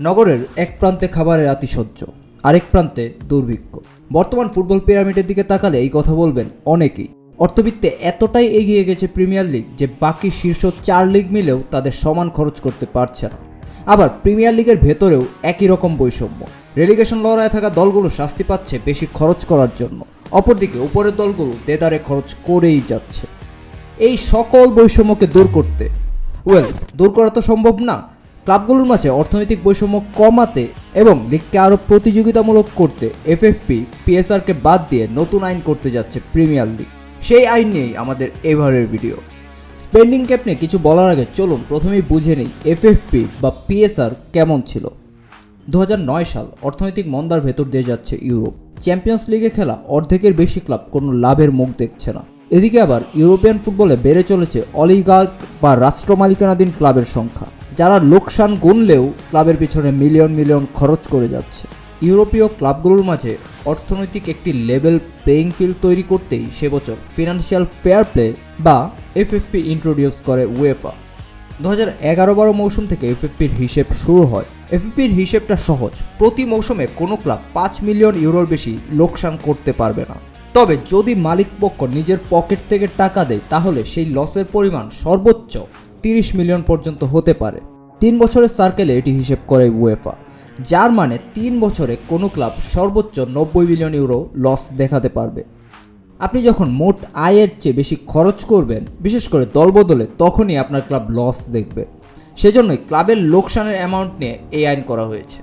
নগরের এক প্রান্তে খাবারের আতিশয্য আরেক প্রান্তে দুর্ভিক্ষ। বর্তমান ফুটবল পিরামিডের দিকে তাকালে এই কথা বলবেন অনেকেই। অর্থবিত্তে এতটাই এগিয়ে গেছে প্রিমিয়ার লিগ যে বাকি শীর্ষ চার লিগ মিলেও তাদের সমান খরচ করতে পারছে না। আবার প্রিমিয়ার লিগের ভেতরেও একই রকম বৈষম্য। রেলিগেশন লড়াইয়ে থাকা দলগুলো শাস্তি পাচ্ছে বেশি খরচ করার জন্য। অপরদিকে উপরের দলগুলো দেদারে খরচ করেই যাচ্ছে। এই সকল বৈষম্যকে দূর করতে ওয়েল দূর করা তো সম্ভব না ক্লাবগুলোর মাঝে অর্থনৈতিক বৈষম্য কমাতে এবং লিগকে আরও প্রতিযোগিতামূলক করতে এফএফপি পিএসআরকে বাদ দিয়ে নতুন আইন করতে যাচ্ছে প্রিমিয়ার লিগ সেই আইন নিয়েই আমাদের এভারের ভিডিও স্পেন্ডিং ক্যাপ নিয়ে কিছু বলার আগে চলুন প্রথমেই বুঝে নিই এফএফপি বা পিএসআর কেমন ছিল। দু হাজার নয় সাল অর্থনৈতিক মন্দার ভেতর দিয়ে যাচ্ছে ইউরোপ চ্যাম্পিয়ন্স লিগে খেলা অর্ধেকের বেশি ক্লাব কোনো লাভের মুখ দেখছে না। এদিকে আবার ইউরোপিয়ান ফুটবলে বেড়ে চলেছে অলিগার্ক বা রাষ্ট্র মালিকানাধীন ক্লাবের সংখ্যা। যারা লোকসান গুনলেও ক্লাবের পিছনে মিলিয়ন মিলিয়ন খরচ করে যাচ্ছে। ইউরোপীয় ক্লাবগুলোর মাঝে অর্থনৈতিক একটি লেভেল প্লেয়িং ফিল্ড তৈরি করতেই সে বছর ফিনান্সিয়াল ফেয়ার প্লে বা এফএফপি ইন্ট্রোডিউস করে উয়েফা দু হাজার এগারো বারো মৌসুম থেকে এফএফপির হিসেব শুরু হয়। এফএফপির হিসেবটা সহজ। প্রতি মৌসুমে কোনো ক্লাব পাঁচ মিলিয়ন ইউরোর বেশি লোকসান করতে পারবে না। তবে যদি মালিকপক্ষ নিজের পকেট থেকে টাকা দেয়, তাহলে সেই লসের পরিমাণ সর্বোচ্চ তিরিশ মিলিয়ন পর্যন্ত হতে পারে। তিন বছরের সার্কেলে এটি হিসেব করে উয়েফা যার মানে তিন বছরে কোনো ক্লাব সর্বোচ্চ নব্বই মিলিয়ন ইউরো লস দেখাতে পারবে। আপনি যখন মোট আয়ের চেয়ে বেশি খরচ করবেন, বিশেষ করে দলবদলে, তখনই আপনার ক্লাব লস দেখবে। সেজন্যই ক্লাবের লোকসানের অ্যামাউন্ট নিয়ে এই আইন করা হয়েছে।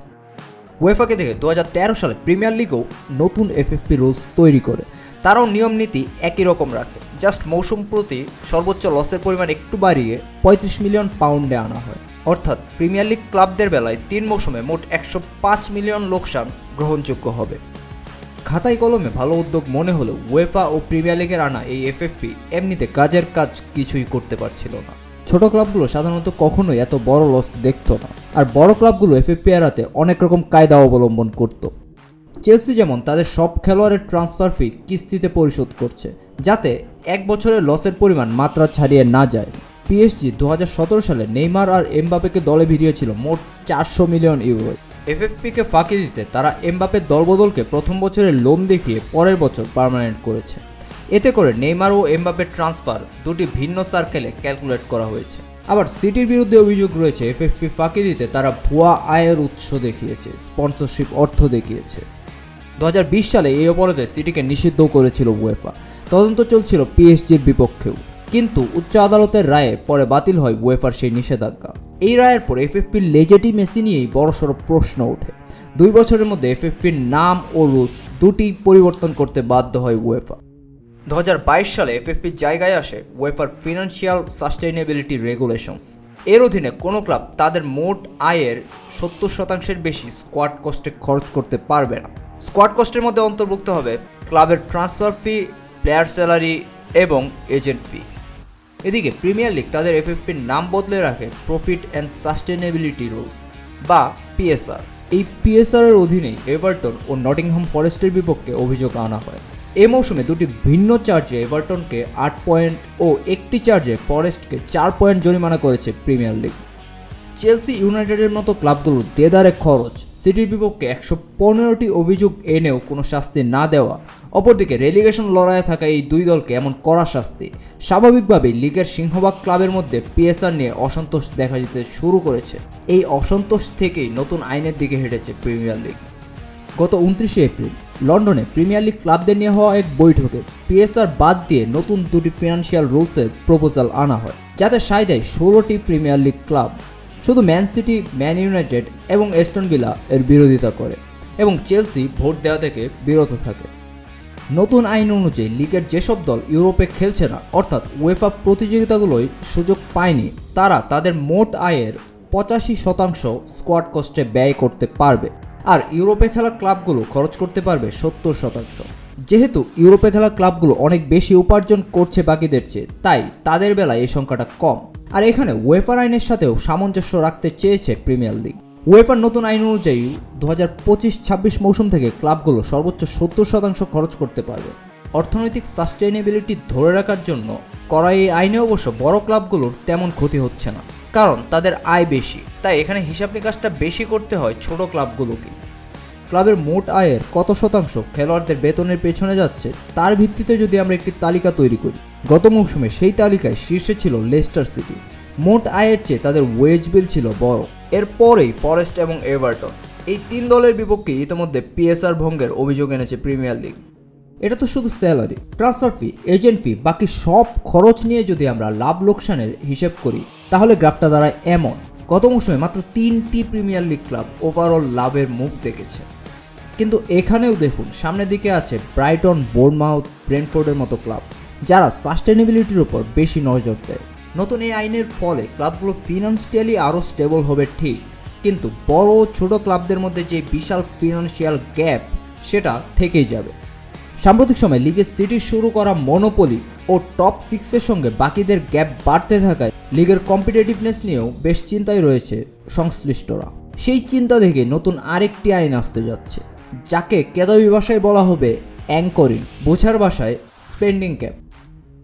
ওয়েফাকে দেখে দু হাজার তেরো সালে প্রিমিয়ার লিগও নতুন এফএফপি রুলস তৈরি করে। তারাও নিয়ম নীতি একই রকম রাখে। জাস্ট মৌসুম প্রতি সর্বোচ্চ লসের পরিমাণ একটু বাড়িয়ে পঁয়ত্রিশ মিলিয়ন পাউন্ডে আনা হয়। অর্থাৎ প্রিমিয়ার লিগ ক্লাবদের বেলায় তিন মৌসুমে মোট একশো পাঁচ মিলিয়ন লোকসান গ্রহণযোগ্য হবে। খাতায় কলমে ভালো উদ্যোগ মনে হলেও ওয়েফা ও প্রিমিয়ার লিগের আনা এই এফএফপি এমনিতে কাজের কাজ কিছুই করতে পারছিল না। ছোট ক্লাবগুলো সাধারণত কখনোই এত বড় লস দেখতো না। আর বড় ক্লাবগুলো এফএফপি এড়াতে অনেক রকম কায়দা অবলম্বন করত। চেলসি যেমন তাদের সব খেলোয়াড়ের ট্রান্সফার ফি কিস্তিতে পরিশোধ করছে, যাতে এক বছরের লসের পরিমাণ মাত্রা ছাড়িয়ে না যায়। পিএসজি দু হাজার সতেরো সালে নেইমার আর এমবাপেকে দলে ভিড়িয়েছিল মোট চারশো মিলিয়ন ইউরো। এফএফপিকে ফাঁকি দিতে তারা এমবাপের দলবদলকে প্রথম বছরের লোন দেখিয়ে পরের বছর পার্মানেন্ট করেছে। এতে করে নেইমার ও এমবাপের ট্রান্সফার দুটি ভিন্ন সার্কেলে ক্যালকুলেট করা হয়েছে। আবার সিটির বিরুদ্ধে অভিযোগ রয়েছে, এফএফপি ফাঁকি দিতে তারা ভুয়া আয়ের উৎস দেখিয়েছে স্পন্সরশিপ অর্থ দেখিয়েছে। দু হাজার বিশ সালে এই অপরাধে সিটিকে নিষিদ্ধ করেছিল উয়েফা তদন্ত চলছিল পিএসজির বিপক্ষেও। কিন্তু উচ্চ আদালতের রায়ে পরে বাতিল হয় উয়েফার সেই নিষেধাজ্ঞা। এই রায়ের পর এফএফপির লেজেটিমেসি নিয়েই বড়সড় প্রশ্ন ওঠে। দুই বছরের মধ্যে এফএফপির নাম ও রুলস দুটি পরিবর্তন করতে বাধ্য হয় উয়েফা দু হাজার বাইশ সালে এফএফপির জায়গায় আসে ওয়েফার ফিনান্সিয়াল সাস্টেইনেবিলিটি রেগুলেশনস। এর অধীনে কোনো ক্লাব তাদের মোট আয়ের সত্তর শতাংশের বেশি স্কোয়াড কস্টে খরচ করতে পারবে না। স্কোয়াড কস্টের মধ্যে অন্তর্ভুক্ত হবে ক্লাবের ট্রান্সফার ফি, প্লেয়ার স্যালারি এবং এজেন্ট ফি। এদিকে প্রিমিয়ার লিগ তাদের এফএফপির নাম বদলে রাখে প্রফিট অ্যান্ড সাস্টেনেবিলিটি রুলস বা পিএসআর। এই পিএসআর এর অধীনেই এভারটন ও নটিংহাম ফরেস্টের বিপক্ষে অভিযোগ আনা হয়। এ মৌসুমে দুটি ভিন্ন চার্জে এভারটনকে আট পয়েন্ট ও একটি চার্জে ফরেস্টকে চার পয়েন্ট জরিমানা করেছে প্রিমিয়ার লিগ। চেলসি ইউনাইটেডের মতো ক্লাবগুলো দেদারে খরচ সিটির বিপক্ষে একশো পনেরোটি অভিযোগ এনেও কোনো শাস্তি না দেওয়া। অপরদিকে রেলিগেশন লড়াইয়ে থাকা এই দুই দলকে এমন কড়া শাস্তি। স্বাভাবিকভাবেই লিগের সিংহভাগ ক্লাবের মধ্যে পিএসআর নিয়ে অসন্তোষ দেখা যেতে শুরু করেছে। এই অসন্তোষ থেকেই নতুন আইনের দিকে হেঁটেছে প্রিমিয়ার লিগ। গত উনত্রিশে এপ্রিল, লন্ডনে প্রিমিয়ার লিগ ক্লাবদের নিয়ে হওয়া এক বৈঠকে পিএসআর বাদ দিয়ে নতুন দুটি ফিনান্সিয়াল রুলসের প্রপোজাল আনা হয়, যাতে সায় দেয় ষোলোটি প্রিমিয়ার লিগ ক্লাব। শুধু ম্যান সিটি, ম্যান ইউনাইটেড এবং এস্টন ভিলা এর বিরোধিতা করে এবং চেলসি ভোট দেওয়া থেকে বিরত থাকে। নতুন আইন অনুযায়ী লিগের যেসব দল ইউরোপে খেলছে না, অর্থাৎ ওয়েফা প্রতিযোগিতাগুলোয় সুযোগ পায়নি, তারা তাদের মোট আয়ের পঁচাশি শতাংশ স্কোয়াড কস্টে ব্যয় করতে পারবে। আর ইউরোপে খেলা ক্লাবগুলো খরচ করতে পারবে সত্তর শতাংশ। যেহেতু ইউরোপে খেলা ক্লাবগুলো অনেক বেশি উপার্জন করছে বাকিদের চেয়ে, তাই তাদের বেলায় এই সংখ্যাটা কম। আর এখানে ওয়েফার আইনের সাথেও সামঞ্জস্য রাখতে চেয়েছে প্রিমিয়ার লিগ। ওয়েফার নতুন আইন অনুযায়ী দু হাজার পঁচিশ ছাব্বিশ মৌসুম থেকে ক্লাবগুলো সর্বোচ্চ সত্তর শতাংশ খরচ করতে পারবে। অর্থনৈতিক সাস্টেইনেবিলিটি ধরে রাখার জন্য করা এই আইনে অবশ্য বড় ক্লাবগুলোর তেমন ক্ষতি হচ্ছে না, কারণ তাদের আয় বেশি, তাই এখানে হিসাব নিকাশটা বেশি করতে হয় ছোট ক্লাবগুলোকে। ক্লাবের মোট আয়ের কত শতাংশ খেলোয়াড়দের বেতনের পেছনে যাচ্ছে, তার ভিত্তিতে যদি আমরা একটি তালিকা তৈরি করি গত মৌসুমে সেই তালিকায় শীর্ষে ছিল লেস্টার সিটি। মোট আয়ের চেয়ে তাদের ওয়েজ বিল ছিল বড়। এরপরেই ফরেস্ট এবং এভারটন এই তিন দলের বিপক্ষে ইতিমধ্যে পিএসআর ভঙ্গের অভিযোগ এনেছে প্রিমিয়ার লিগ। এটা তো শুধু salary, transfer fee, agent fee, বাকি সব খরচ নিয়ে যদি আমরা লাভ লোকসানের হিসেব করি, তাহলে গ্রাফটা দাঁড়ায় এমন। গত মৌসুমে মাত্র তিনটি প্রিমিয়ার লিগ ক্লাব ওভারঅল লাভের মুখ দেখেছে। কিন্তু এখানেও দেখুন, সামনের দিকে আছে ব্রাইটন বোর্ডমাউথ ব্রেনফোর্ডের মতো ক্লাব। যারা সাস্টেনেবিলিটির উপর বেশি নজর দেয়। নতুন এই আইনের ফলে ক্লাবগুলো ফিনান্সিয়ালি আরও স্টেবল হবে ঠিক। কিন্তু বড় ও ছোট ক্লাবদের মধ্যে যে বিশাল ফিনান্সিয়াল গ্যাপ সেটা থেকেই যাবে। সাম্প্রতিক সময়ে লিগের সিটি শুরু করা মনোপলি ও টপ সিক্সের সঙ্গে বাকিদের গ্যাপ বাড়তে থাকায় লিগের কম্পিটিটিভনেস নিয়েও বেশ চিন্তায় রয়েছে সংশ্লিষ্টরা। সেই চিন্তা থেকে নতুন আরেকটি আইন আসতে যাচ্ছে, যাকে কেদাবি ভাষায় বলা হবে অ্যাঙ্করিং, বোঝার ভাষায় স্পেন্ডিং ক্যাপ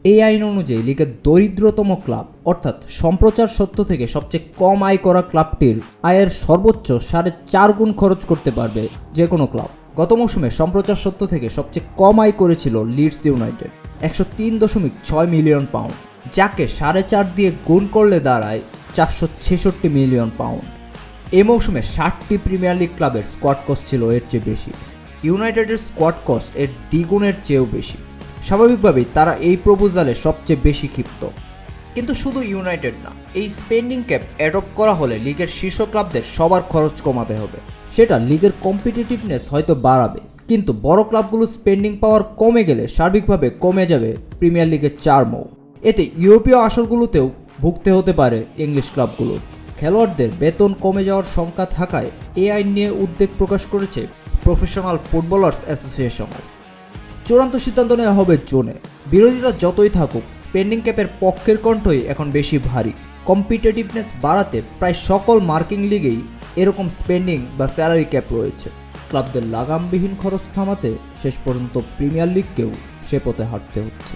এই আইন অনুযায়ী লিগের দরিদ্রতম ক্লাব, অর্থাৎ সম্প্রচার সত্য থেকে সবচেয়ে কম আয় করা ক্লাবটির আয়ের সর্বোচ্চ সাড়ে চার গুণ খরচ করতে পারবে যে কোনো ক্লাব। গত মৌসুমে সম্প্রচার সত্য থেকে সবচেয়ে কম আয় করেছিল লিডস ইউনাইটেড, একশো তিন দশমিক ছয় মিলিয়ন পাউন্ড, যাকে সাড়ে চার দিয়ে গুণ করলে দাঁড়ায় চারশো ছেষট্টি মিলিয়ন পাউন্ড। এ মৌসুমে ষাটটি প্রিমিয়ার লিগ ক্লাবের স্কোয়াড কস্ট ছিল এর চেয়ে বেশি। ইউনাইটেডের স্কোয়াড কস্ট এর দ্বিগুণের চেয়েও বেশি। স্বাভাবিকভাবেই তারা এই প্রপোজালে সবচেয়ে বেশি ক্ষিপ্ত। কিন্তু শুধু ইউনাইটেড না, এই স্পেন্ডিং ক্যাপ অ্যাডপ্ট করা হলে লিগের শীর্ষ ক্লাবদের সবার খরচ কমাতে হবে। সেটা লিগের কম্পিটিটিভনেস হয়তো বাড়াবে, কিন্তু বড় ক্লাবগুলো স্পেন্ডিং পাওয়ার কমে গেলে সার্বিকভাবে কমে যাবে প্রিমিয়ার লিগের চার মৌ। এতে ইউরোপীয় আসরগুলোতেও ভুগতে হতে পারে ইংলিশ ক্লাবগুলোর খেলোয়াড়দের বেতন কমে যাওয়ার শঙ্কা থাকায় এ আইন নিয়ে উদ্বেগ প্রকাশ করেছে প্রফেশনাল ফুটবলার্স অ্যাসোসিয়েশন চূড়ান্ত সিদ্ধান্ত নেওয়া হবে জোনে। বিরোধিতা যতই থাকুক স্পেন্ডিং ক্যাপের পক্ষের কণ্ঠই এখন বেশি ভারী। কম্পিটিটিভনেস বাড়াতে প্রায় সকল মার্কিং লিগেই এরকম স্পেন্ডিং বা স্যালারি ক্যাপ রয়েছে। ক্লাবদের লাগামবিহীন খরচ থামাতে শেষ পর্যন্ত প্রিমিয়ার লিগকেও সে পথে হাঁটতে হচ্ছে।